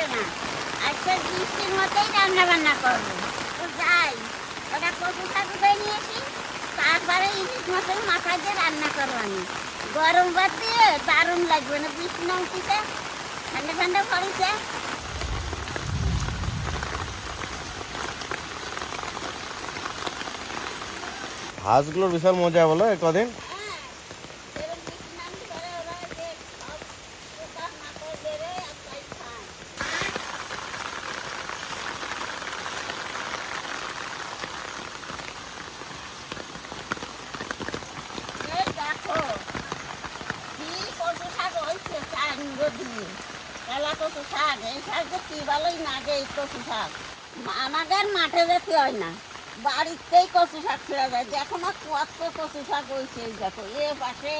বৃষ্টি না বৃষ্টির মতোই রান্না বান্না করব। তো যাই, ওটা নিয়েছি, তারপরে ইলিশ মাথা দিয়ে রান্না করব আমি। গরম ভাত দারুণ লাগবে না বৃষ্টি নামতেছে ঠান্ডা ঠান্ডা পড়েছে। হাঁসগুলোর বিশাল মজা এ কদিন হ্যাঁ এরকম বৃষ্টি নামতে পারে ওরা যে সব পোকা মাকড় বেড়ে আর তাই খায় এই দেখো কি কচু শাক হয়েছে শাক দিয়ে কালা কচু শাক, এই শাক যে কী ভালোই লাগে এই কচু শাক? আমাদের মাঠে যেতে হয় না, বাড়িতেই কচু শাক ছেড়ে যায় দেখো না কত কচু শাক হয়েছে দেখো, এ পাশে,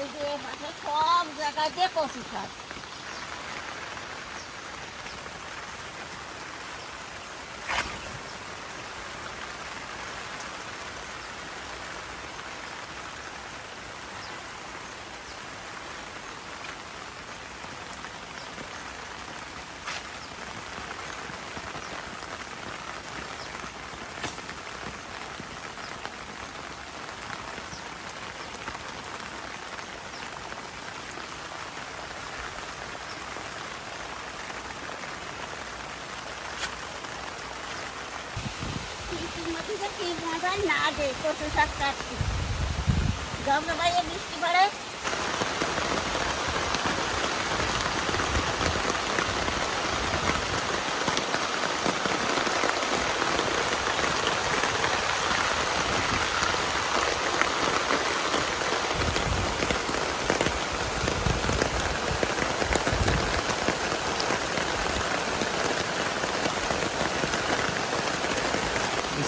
এই যে এ পাশে সব জায়গায় যে কচু শাক বৃষ্টির মধ্যে যে কি মজা না দে কচু শাক কাটছি যখন বাইরে বৃষ্টি পড়ে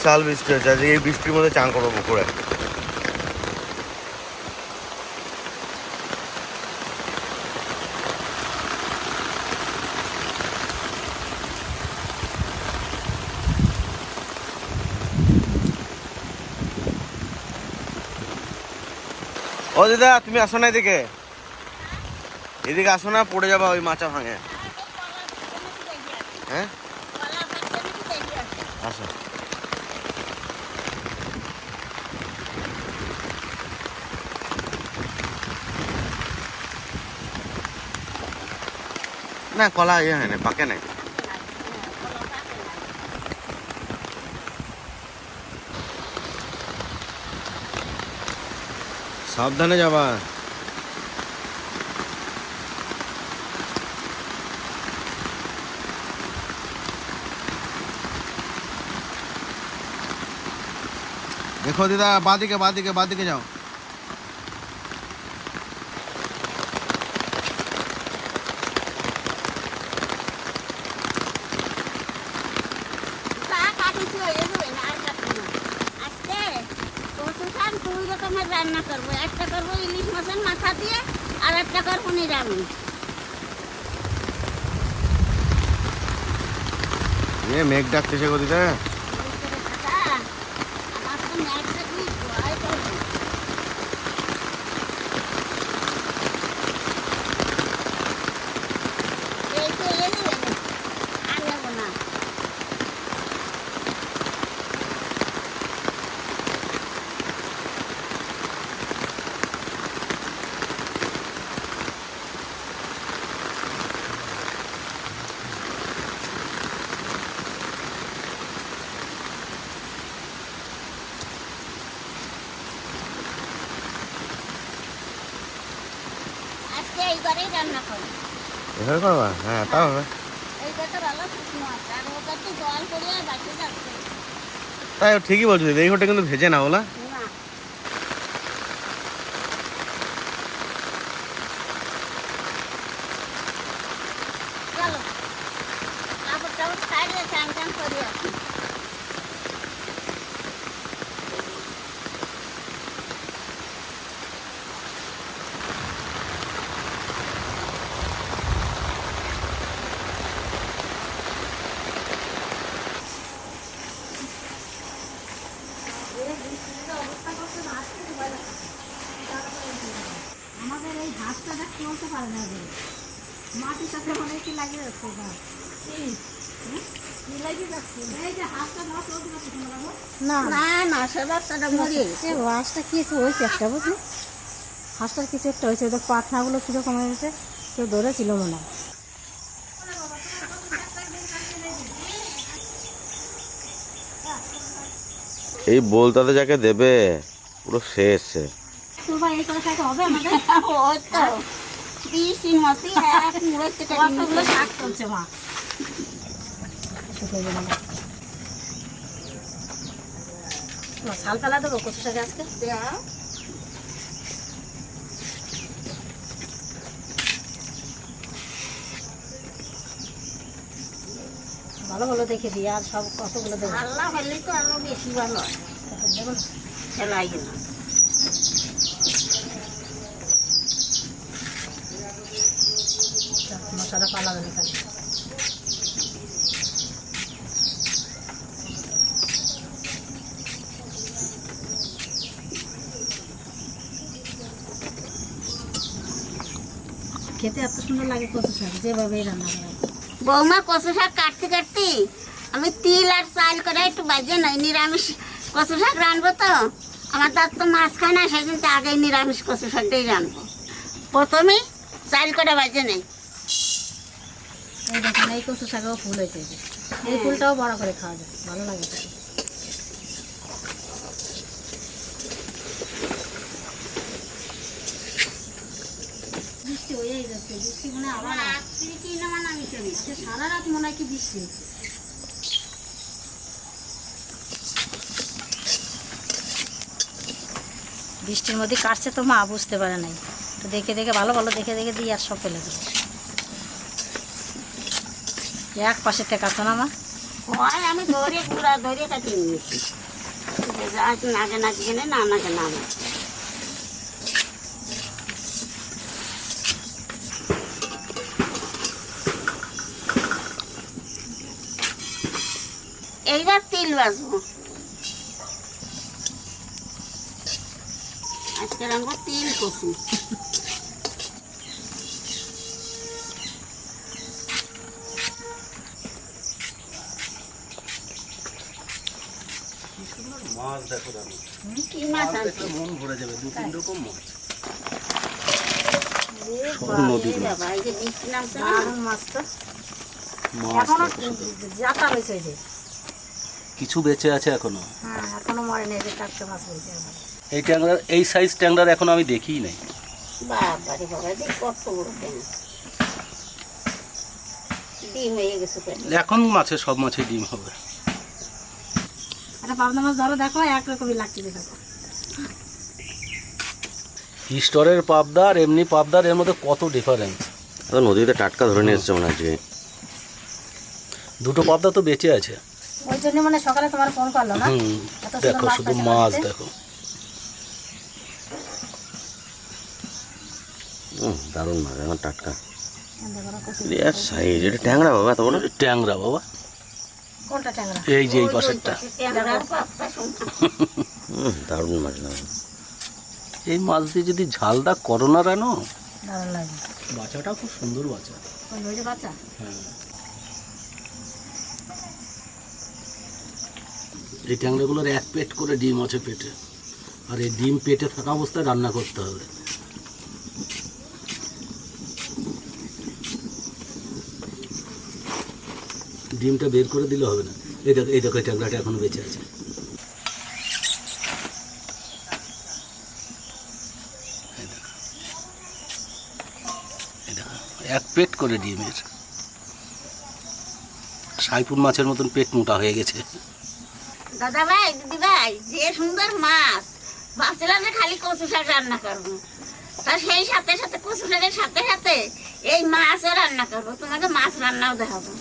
বিশাল বৃষ্টি হচ্ছে, আজকে এই বৃষ্টির মধ্যে চান করব পুকুরে। ও দিদা, তুমি আসো না এদিকে। এদিকে আসো না, পড়ে যাবা ওই মাচা ভাঙে। না কলা ইয়ে হয় না পাকে নাই সাবধানে যাবা দেখো দিদা বাদিকে বাদিকে বাদিকে যাও রান্না করব একটা করব ইলিশ মাছের মাথা দিয়ে আর একটা করব নিরামিষ এ মেঘ ডাকতেছে গো দিদা আমার তো ম্যাচটা কি ভয় করবে এই তো এ নেবে আর নেব না এই রান্না করব এভাবে করবা হ্যাঁ তাও হবে। যাচ্ছে তাই ঠিকই বলছো দিদি এই ঘরটা কিন্তু ভেজে না ওলা না চলো কাপড় টাপড় ছাড়িয়ে চান চান করি আসি অবস্থা করতে না আসতে আমাদের এই হাতটা দেখ চলতে পারে না যে। মাটির সাথে মনে কি লাগিয়ে যাচ্ছে গা এই যে না চলতে পারছে কোনো রকম না। না না সে বাচ্চাটা মরে গেছে। এ হাঁসটা কিছু হয়েছে একটা বুঝলি? হাঁসটার কিছু একটা হয়েছে ওদের পাখনাগুলো কীরকম হয়ে গেছে কেউ ধরেছিল মনে হয়। এই বলতাতে যাকে দেবে পুরো শেষ তোর ভাই এই করে হবে আমাদের? ভালো ভালো দেখে দিই আর সব কতগুলো দেবো আল্লাহ হলে তো আরও বেশি ভালো হয় দেবো না? মশাটা পালাবে না খালি খেতে এত সুন্দর লাগে কচু শাক, যেভাবেই রান্না করা বৌমা, কচু শাক কাটতে কাটতে আমি তিল আর চাল করে একটু বাজে নয় নিরামিষ কচু শাক রানবো তো। আমার দাঁত তো মাছ খায় না সেদিন আগে নিরামিষ কচু শাকটাই রানবো প্রথমেই চাল করে বাজে নেই। এই কচু শাকেও ফুল হয়েছে এই ফুলটাও বড় করে খাওয়া যায়, ভালো লাগে বৃষ্টি বৃষ্টির মধ্যে কাটছে তো মা, বুঝতে পারে নাই। তো দেখে দেখে, ভালো ভালো দেখে দেখে দিয়ে আর সব ফেলে দেবো এক পাশে কাটতো না মা। হয়, আমি ধরে পুরা ধরে কাটিয়ে নিয়েছি। নাগে নাগে গেলে না, নাগে না এইবার তিল বাজবো। আজকে রাখব তিল কচু। মাছ দেখো দেখো কি মাছ আনছো মন ভরে যাবে দু তিন রকম মাছ। নদীর মাছ। এখনও জাতা কিছু বেঁচে আছে এখনও? হ্যাঁ এখনও মরে নেই যে টাটকা মাছ রয়েছে এই ট্যাংরার এই সাইজ ট্যাংরার এখন আমি দেখিই নাই। বাবা বাবা দেখ কত বড় ডিম হয়ে গেছে এখন মাছের সব মাছের ডিম হবে। পাবদা মাছ ধরো দেখো একরকমই লাগছে দেখো। স্টোরের পাবদার এমনি পাবদার এর মধ্যে কত ডিফারেন্স তো নদীতে টাটকা ধরে নিয়ে এসছে মনে হচ্ছে দুটো পাবদা তো বেঁচে আছে। ওই জন্য মানে সকালে তোমার ফোন করল না? হুম দেখো শুধু মাছ দেখো। হুম, দারুণ মাছ আমার টাটকা। সাইজ এটা ট্যাংরা বাবা তো বলো ট্যাংরা বাবা। কোনটা ট্যাংরা? এই যে এই পাশেরটা। দারুণ মাছ দারুণ এই মাছ দিয়ে যদি ঝালদা করো না দারুণ লাগে। বাচ্চাটাও খুব সুন্দর বাচ্চা। কোন ওই যে বাচ্চা? হ্যাঁ। এই ট্যাংরাগুলোর এক পেট করে ডিম আছে পেটে। আর এই ডিম পেটে থাকা অবস্থায় রান্না করতে হবে। ডিমটা বের করে দিলে হবে না। দেখো, এই দেখো, এই ট্যাংরাটা এখনও বেঁচে আছে। এক পেট করে ডিমের। সাইপুর মাছের মতন পেট মোটা হয়ে গেছে। দাদা ভাই দিদি ভাই যে সুন্দর মাছ। ভাবছিলাম যে খালি কচু শাক রান্না করব। তা সেই সাথে সাথে কচু শাকের সাথে সাথে এই মাছও রান্না করব। তোমাকে মাছ রান্নাও দেখাবো।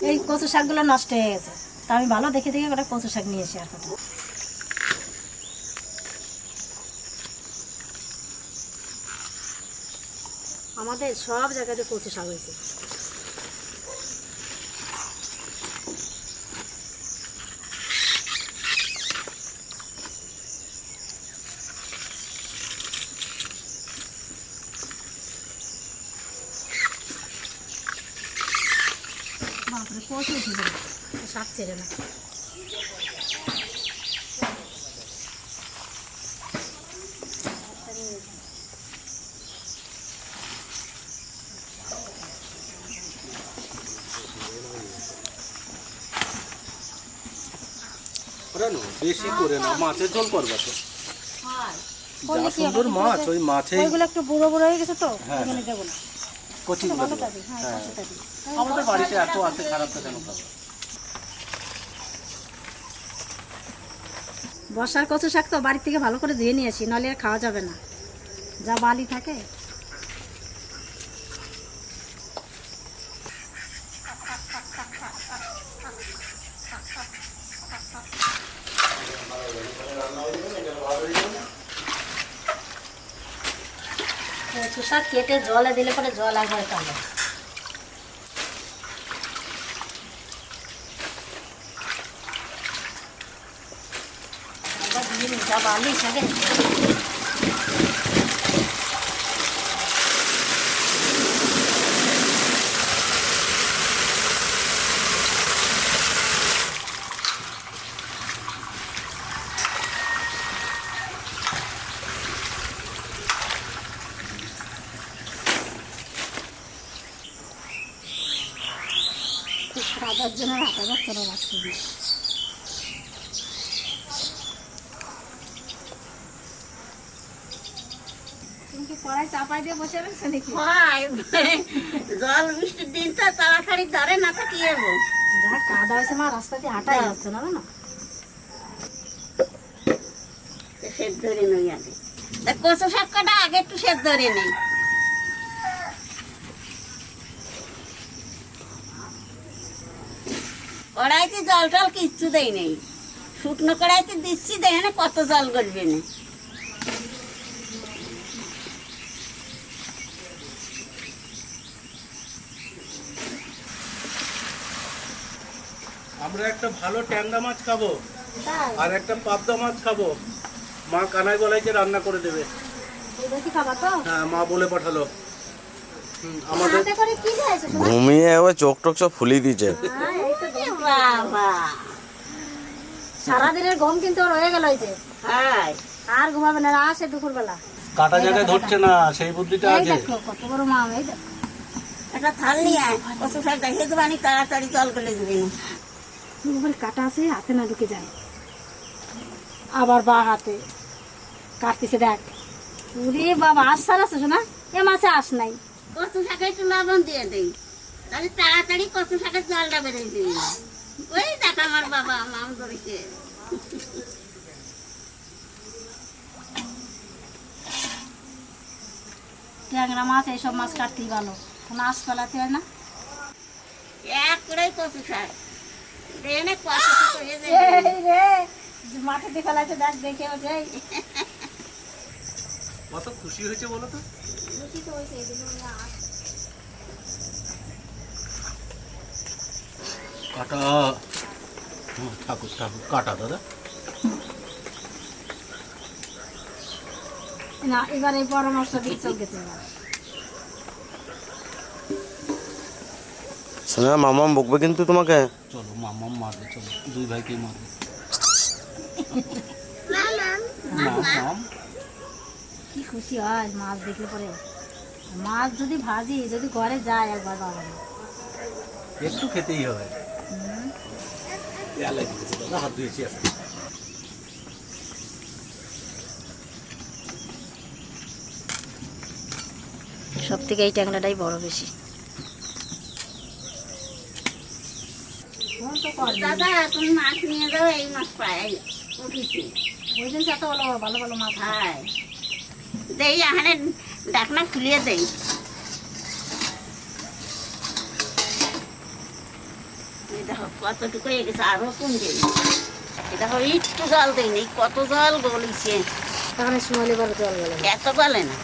এই কচু শাকগুলো নষ্ট হয়ে গেছে তা আমি ভালো দেখে দেখে একটা কচু শাক নিয়ে এসে আর কটা। আমাদের সব জায়গাতে কচু শাক হয়েছে মানে পচে উঠে যাবে শাক ছেড়ে না বেশি করে না মাছের ঝোল করবা তো। যা সুন্দর মাছ ওই মাছেই ওইগুলো একটু বুড়ো বুড়ো হয়ে গেছে তো হ্যাঁ, ওখানে দেবো না। কচিগুলো হ্যাঁ হ্যাঁ। কচুটা দিই আমাদের বাড়িতে এত আছে খারাপটা কেন খাব বর্ষার কচু শাক তো বাড়ি থেকে ভালো করে ধুয়ে নিয়ে আসি নাহলে আর খাওয়া যাবে না। যা বালি থাকে। কচু শাক কেটে জলে দিলে পরে জল একবার কালো আবার দিয়ে নিতে বালি শাকে কাদার জন্য হাঁটা যাচ্ছে না মাছ খুবই তুমি কি কড়াই চাপাই দিয়ে বসে রয়েছে নাকি? জল বৃষ্টির দিন তাড়াতাড়ি ধরে না তো কি হব যা কাদা হয়েছে মা রাস্তা দিয়ে হাঁটাই যাচ্ছে না না সেদ্ধ ধরে নই আগে কচু শাক কাটা আগে একটু সেদ্ধ ধরে নেই। কড়াইতে জল টল কিচ্ছু দেই নেই। শুকনো কড়াইতে দিচ্ছি দেয় না কত জল গড়বে না। আমরা একটা ভালো ট্যাংরা মাছ খাব। আর একটা পাবদা মাছ খাব। মা কানাই গলাইকে রান্না করে দেবে। এবার কি খাবা তো। হ্যাঁ মা বলে পাঠালো। আমাদের হাতে করে কি খাইছো শোনা ঘুমিয়ে একবার চোখ টোক সব ফুলিয়ে দিয়েছে। হ্যাঁ, সারাদিনের ঘুম কিন্তু গেল আর ঘুমাবে না আসে দুপুরবেলা। কাটা জায়গায় ধরছে না সেই বুদ্ধিটা আছে। কত বড় থাল নিয়ে আয় তাড়াতাড়ি জল গলে দিবি। না কাটা আছে হাতে না ঢুকে যায়। আবার বা হাতে। কাটতেছে দেখ। উরে বাবা আস সার আছে শোনা এ মাছে আস নাই। কচু শাকে একটু লবণ দিয়ে দেই। তাহলে তাড়াতাড়ি কচু শাকের জলটা বেরিয়ে দিবি। ওই দেখ আমার বাবা মাম ধরেছে ট্যাংরা মাছ এইসব মাছ কাটতেই ভালো। কোনো আস ফেলাতে হয় না। এক করে কচু শাক। হয়ে যায় মাঠে দিয়ে ফেলাইছে দেখ দেখে যাই। কত খুশি হয়েছে বলো তো? কাটা। ঠাকুর ঠাকুর কাটা দাদা। না এবার এই পরামর্শ দিয়ে চল গেছে এবার বকবে কিন্তু তোমাকে মারবে চলো। দুই ভাইকে মারবে। মাম। কি খুশি হয় মাছ দেখলে পরে। মাছ যদি ভাজি যদি ঘরে যায় একবার বাবা। একটু খেতেই হবে হাত ধুয়েছি সব থেকে এই ট্যাংরাটাই বড় বেশি। দাদা তুমি মাছ নিয়ে যাও এই মাছ পাই উঠেছি। ওই জন্য এত ভালো ভালো ভালো মাছ হয়। দেই আহানে ডাকনা খুলিয়ে দেই। দেখো কতটুকু হয়ে গেছে আরও কমবে দেখো একটু জল দেয়নি কত জল গলিছে। তাহলে সময় এবার জল গেল এত গলে না।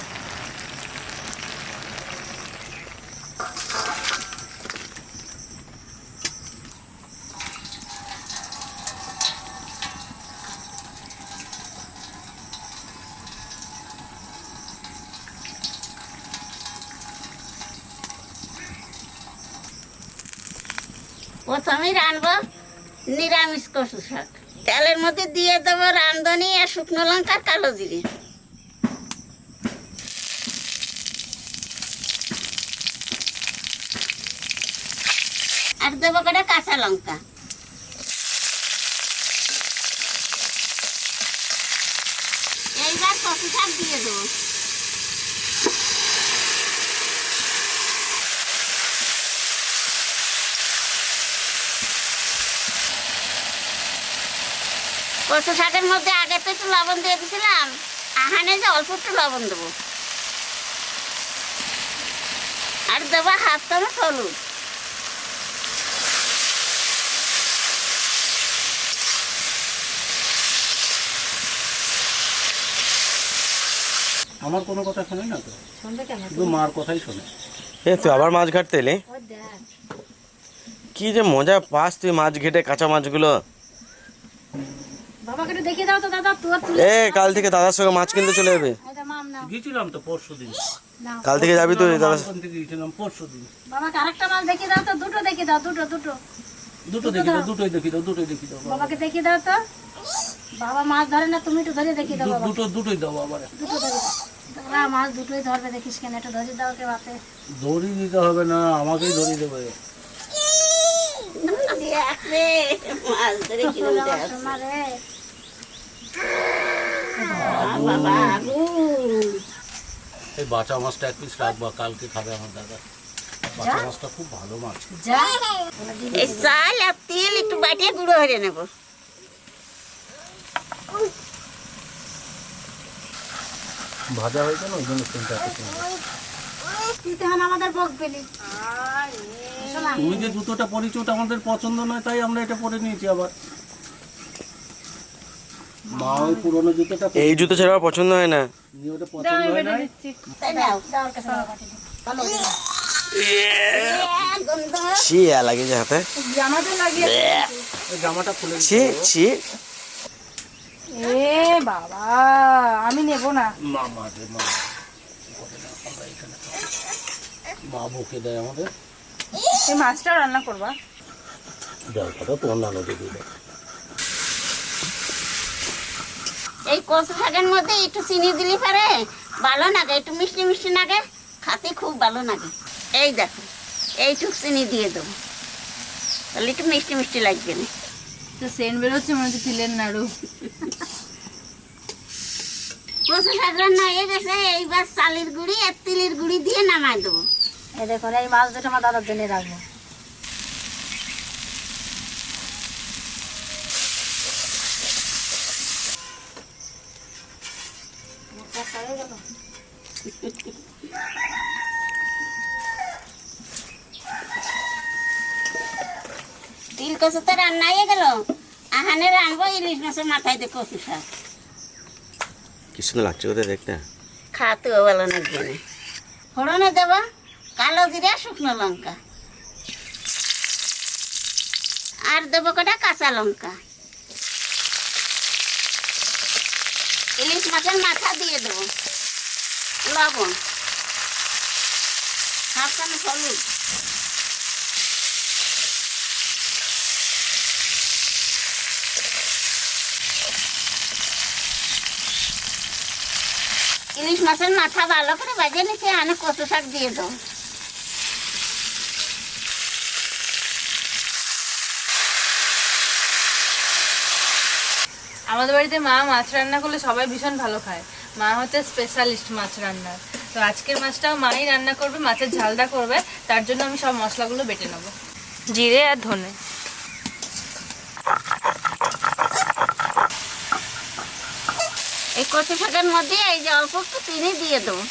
প্রথমেই রানবো নিরামিষ কচু শাক। তেলের মধ্যে দিয়ে দেবো রান্ধনি আর শুকনো লঙ্কা কালো জিরে। আর দেবো কটা কাঁচা লঙ্কা। এইবার কচু শাক দিয়ে দেবো। কচু শাকের মধ্যে আগে তো একটু লবণ দিয়ে দিয়েছিলাম আহানে যে অল্প একটু লবণ দেবো। আর দেবো হাফ চামচ হলুদ। আমার কোনো কথা শোনে না তো? শুনবে শুধু মার কথাই শোনে। এ তুই আবার মাছ ঘাটতে এলি? কি যে মজা পাস তুই মাছ ঘেটে কাঁচা মাছগুলো বাবাকে একটু দেখিয়ে দাও তো দাদা তোর তুই এ কাল থেকে দাদার সঙ্গে মাছ কিনতে চলে যাবে। গিয়েছিলাম তো পরশু দিন। কাল থেকে যাবি তুই দাদা। গিয়েছিলাম পরশু দিন। বাবাকে আরেকটা মাছ দেখিয়ে দাও তো দুটো দেখিয়ে দাও দুটো দুটো। দুটো দেখি দাও দুটোই দেখি দাও দুটোই দেখি দাও বাবাকে দেখিয়ে দাও তো। বাবা মাছ ধরে না তুমি একটু ধরে দেখিয়ে দাও দুটো দুটোই দাও আবার দুটো ধরে। তোরা মাছ দুটোই ধরবে দেখিস কেন একটু ধরে দাও কে বাতে দড়ি দিতে হবে না আমাকেই দড়ি দেবে। মাছ ধরে দেখ তোমারে বাবা আগুন এই মাছটা এক পিস রাখবা কালকে খাবে আমার দাদা। মাছটা খুব ভালো মাছ। এই চাল আর তেল একটু বাটিয়ে গুঁড়ো হয়ে নেব। ভাজা হয়েছে না ওই জন্য চিন্তা করছি তুই যে জুতোটা পরেছো ওটা আমাদের পছন্দ নয় তাই আমরা এটা পরে নিয়েছি আবার। মা ওই পুরোনো জুতোটা এই জুতো ছাড়া পছন্দ হয় না। ওটা পছন্দ হয় এ, ছি লাগে যে হাতে। জামাতে লাগিয়ে ওই জামাটা খুলে ছি ছি। এ বাবা আমি নেব না। মা বকে দেয় আমাদের। এই মাছটা রান্না করবা। জলটা তো অন্যান্য দিদি দেয় এই কচু শাকের মধ্যে একটু চিনি দিলি পারে ভালো লাগে একটু মিষ্টি মিষ্টি লাগে খাতে খুব ভালো লাগে এই দেখো এইটুক চিনি দিয়ে দেবো। তাহলে একটু মিষ্টি মিষ্টি লাগবে না। তো সেন্ট বেরোচ্ছে মনে হচ্ছে তিলের নাড়ু। কচু শাক রান্না হয়ে গেছে এইবার চালের গুঁড়ি আর তিলের গুঁড়ি দিয়ে নামাই দেবো। এই দেখো এই মাছ দুটো আমার দাদার জন্য রাখব। তিল কচু তো রান্না হয়ে গেল। আহানে রানবো ইলিশ মাছের মাথায় দিয়ে শাক। কি সুন্দর লাগছে ওদের দেখতে খাতেও ভালো না ফোড়নে দেব? কালো জিরা শুকনো লঙ্কা। আর দেবো কটা? কাঁচা লঙ্কা। ইলিশ মাছের মাথা দিয়ে দেবো। লবণ হলুদ। ইলিশ মাছের মাথা ভালো করে বাজে নিচ্ছে আনে কচু শাক দিয়ে দাও আমাদের বাড়িতে মা মাছ রান্না করলে সবাই ভীষণ ভালো খায়। মা হচ্ছে স্পেশালিস্ট মাছ রান্নার। তো আজকের মাছটাও মাই রান্না করবে, মাছের ঝালটা করবে, তার জন্য আমি সব মশলাগুলো বেটে নেব। জিরে আর ধনে। এই কচু শাকের মধ্যে এই যে অল্প একটু চিনি দিয়ে দেবো।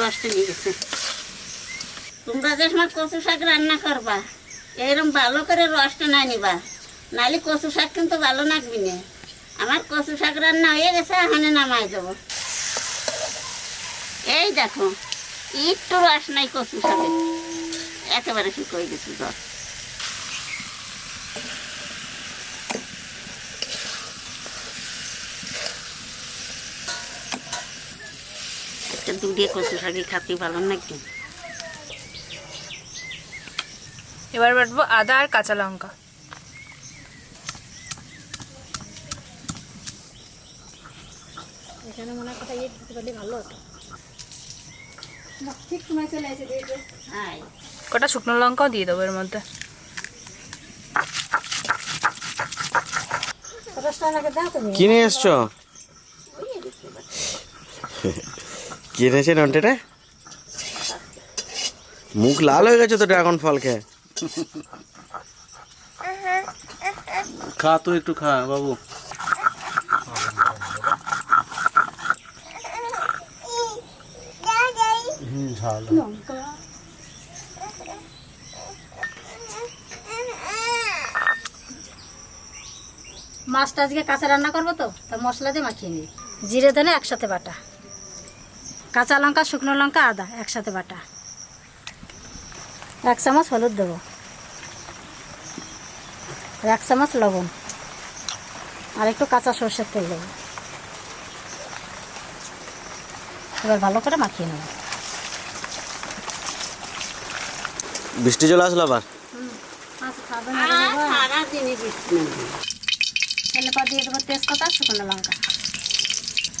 রসটা তোমরা যে কচু শাক রান্না করবা এরকম ভালো করে রসটা না নিবা, নাহলে কচু শাক কিন্তু ভালো লাগবি না। আমার কচু শাক রান্না হয়ে গেছে, এখানে নামাই দেবো। এই দেখো ইট তো রস নাই কচু শাকে। একেবারে শুকিয়ে গেছে জল দুধে কচু শাকে খাতে ভালো নাকি? এবার বাটবো আদা আর কাঁচা লঙ্কা। এখানে মনে হয় কথা ইয়ে পারলে ভালো হতো। কটা শুকনো লঙ্কাও দিয়ে দেবো এর মধ্যে। কিনে এসছো? কিনেছে নন্টেটা? মুখ লাল হয়ে গেছে তো ড্রাগন ফল খেয়ে। খা তো একটু খা বাবু। মাছটা আজকে কাঁচা রান্না করব তো? তা মশলা দিয়ে মাখিয়ে নিই জিরে ধনে একসাথে বাটা। কাঁচা লঙ্কা শুকনো লঙ্কা আদা একসাথে বাটা। এক চামচ হলুদ দেবো। আর এক চামচ লবণ। আর একটু কাঁচা সর্ষের তেল দেবো। এবার ভালো করে মাখিয়ে নেব। বৃষ্টি চলে আসলো আবার? তেজপাতা শুকনো লঙ্কা।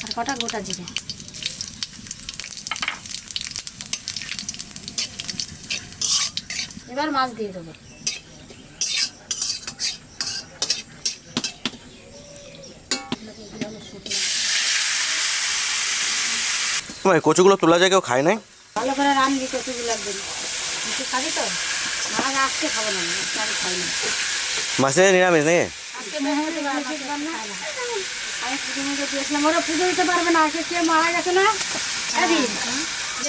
আর কটা গোটা জিরে। এবার মাছ দিয়ে দেবো। ভাই কচুগুলো তোলা যায় কেউ খায় নাই? ভালো করে রান্নি কচুগুলো একদিন কিছু খাবি তো? মাছ আজকে খাব না আজকে খাই না। মাছে নিরামিষ নাকি? আমি পুজো দিতে পারবে না আজকে কে মারা গেছে না?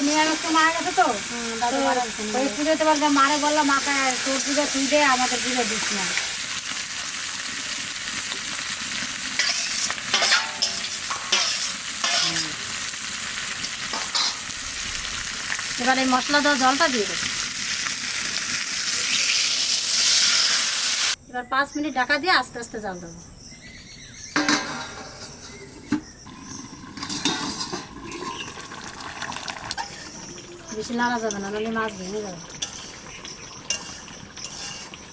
নিরামিষ তো মারা গেছে তো। তো ওই পুজো দিতে মারে বললাম মাকে তোর পুজো তুই দে আমাদের পুজো দিস না। এবার এই মশলা দেওয়া জলটা দিয়ে দেবো। এবার পাঁচ মিনিট ঢাকা দিয়ে আস্তে আস্তে জল দেবো। বেশি লাগা যাবে না নাহলে মাছ ভেঙে যাবে।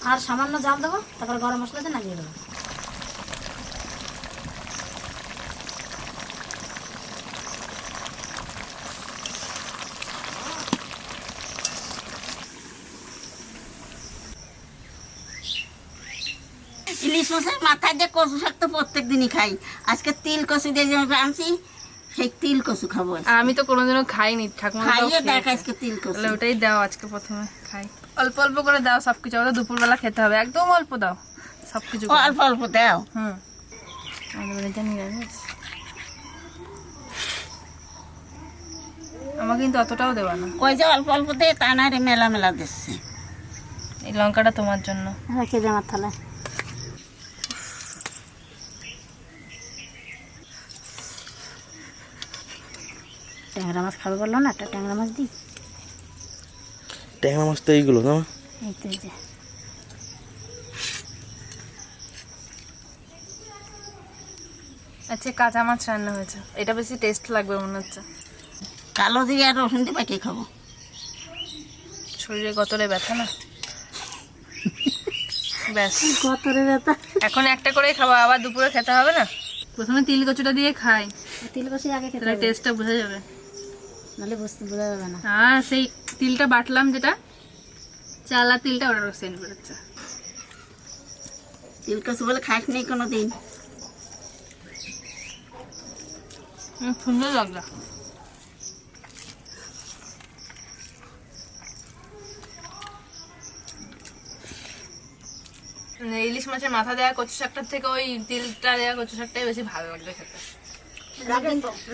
আর সামান্য জাল দেবো, তারপর গরম মশলা দিয়ে নামিয়ে দেবো। ইলিশ মাছের মাথায় দিয়ে কচু শাক তো প্রত্যেক দিনই খাই। আজকে তিল কচু দিয়ে যে আনছি সেই তিল কচু খাব আমি তো কোনোদিনও খাইনি ঠাকুমা খাইয়ে দেখ আজকে তিল কচু। ওটাই দাও আজকে প্রথমে খাই। অল্প অল্প করে দাও সব কিছু আমাদের দুপুরবেলা খেতে হবে। একদম অল্প দাও সব কিছু ও, অল্প অল্প দাও। হুম। কিন্তু অতটাও দেওয়া না। কই যে অল্প অল্প দে তা না রে মেলা মেলা দিচ্ছে। এই লঙ্কাটা তোমার জন্য। রেখে দে আমার থালায়। ট্যাংরা মাছ খাবে বলল না একটা ট্যাংরা মাছ দিই। ট্যাংরা মাছ তো এইগুলো না? এই তো এই যে। আচ্ছা কাঁচা মাছ রান্না হয়েছে। এটা বেশি টেস্ট লাগবে মনে হচ্ছে। কালো দিয়ে আর রসুন দিয়ে পাঠিয়ে খাব। শরীরে কতটা ব্যথা না? ব্যাস। কতরে ব্যথা। এখন একটা করেই খাব আবার দুপুরে খেতে হবে না? প্রথমে তিল কচুটা দিয়ে খাই। তিল কষি আগে খেতে টেস্টটা বোঝা যাবে। নাহলে বুঝতে বোঝা যাবে না। আর সেই তিলটা বাটলাম যেটা চাল তিলটা বেরোচ্ছে তিল বলে খাস নেই কোনো দিন সুন্দর লাগল। মানে ইলিশ মাছের মাথা দেওয়া কচু শাকটার থেকে ওই তিলটা দেওয়া কচু শাকটাই বেশি ভালো লাগবে খেতে।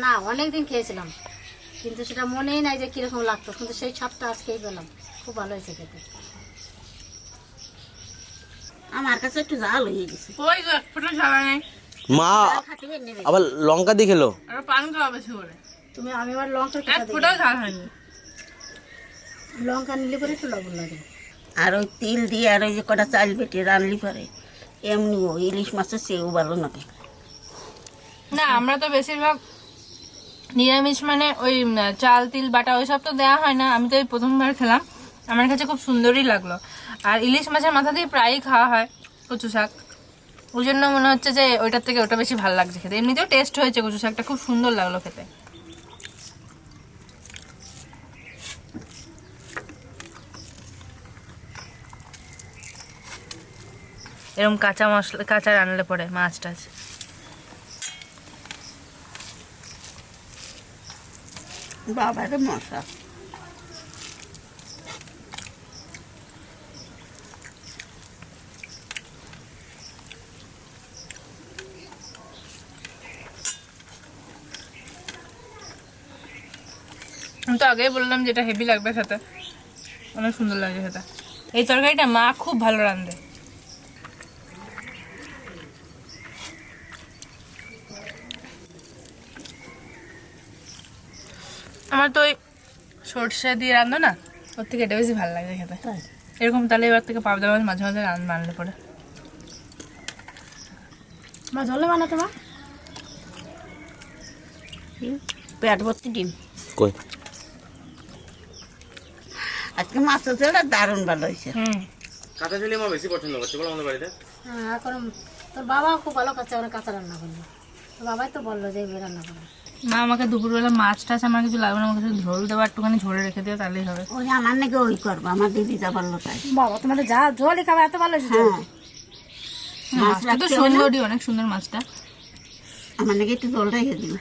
না অনেকদিন খেয়েছিলাম। কিন্তু সেটা মনেই নাই যে কীরকম লাগতো। কিন্তু সেই স্বাদটা আজকেই পেলাম। খুব ভালো হয়েছে খেতে। আমার কাছে একটু জাল হয়ে গেছে। ওই তো এক ফোঁটা নেই মা আবার লঙ্কা দিয়ে খেলো? আর পান খাওয়া বেশি করে। তুমি আমি আবার লঙ্কা এক কোথা থেকে ঝাল হয়নি। লঙ্কা নিলে পরে একটু লবণ লাগে। আর ওই তিল দিয়ে আর ওই যে কটা চাল বেটে রানলি পারে এমনিও ইলিশ মাছের সেও ভালো নাকি না আমরা তো বেশিরভাগ নিরামিষ মানে ওই চাল, তিল, বাটা ওইসব তো দেওয়া হয় না। আমি তো ওই প্রথমবার খেলাম। আমার কাছে খুব সুন্দরই লাগল। আর ইলিশ মাছের মাথা দিয়ে প্রায়ই খাওয়া হয় কচু শাক। ওই জন্য মনে হচ্ছে যে ওইটার থেকে ওটা বেশি ভালো লাগছে খেতে। এমনিতেও টেস্ট হয়েছে কচু শাকটা। খুব সুন্দর লাগল খেতে। এরকম কাঁচা মশলা, কাঁচা রান্নালে পরে মাছ টাছ। বাবারে মশা। আমি তো আগেই বললাম যেটা হেভি লাগবে খেতে। অনেক সুন্দর লাগবে খেতে। এই তরকারিটা মা খুব ভালো রাঁধে। আমার তো ওই সর্ষে দিয়ে রান্ধো না ওর থেকে এটা বেশি ভালো লাগে খেতে। এরকম তাহলে এবার থেকে পাবদা মাছ মাঝে মাঝে রান বানলে পরে। মা জলে বানাতো মা। পেট ভর্তি ডিম। কই? আজকে মাছের ঝোলটা দারুণ ভালো হয়েছে। হুম। কাঁচা ঝুলি মা বেশি পছন্দ করছে বলো আমাদের বাড়িতে। হ্যাঁ এখন তোর বাবা খুব ভালো কাঁচা মানে কাঁচা রান্না করল তোর বাবাই তো বলল যে রান্না করো মা আমাকে দুপুরবেলা মাছ টাছ আমার কিছু লাগবে না আমাকে শুধু ঝোল দেবো একটুখানি ঝোলে রেখে দিও তাহলেই হবে। ওই আমার নাকি ওই করব আমার দিদি যা পারল তাই। বাবা তোমাদের যা ঝোলই খাবে এত ভালো হ্যাঁ। মাছ মাছটা তো না? সুন্দরই অনেক সুন্দর মাছটা। আমার নাকি একটু জল রেখে দিল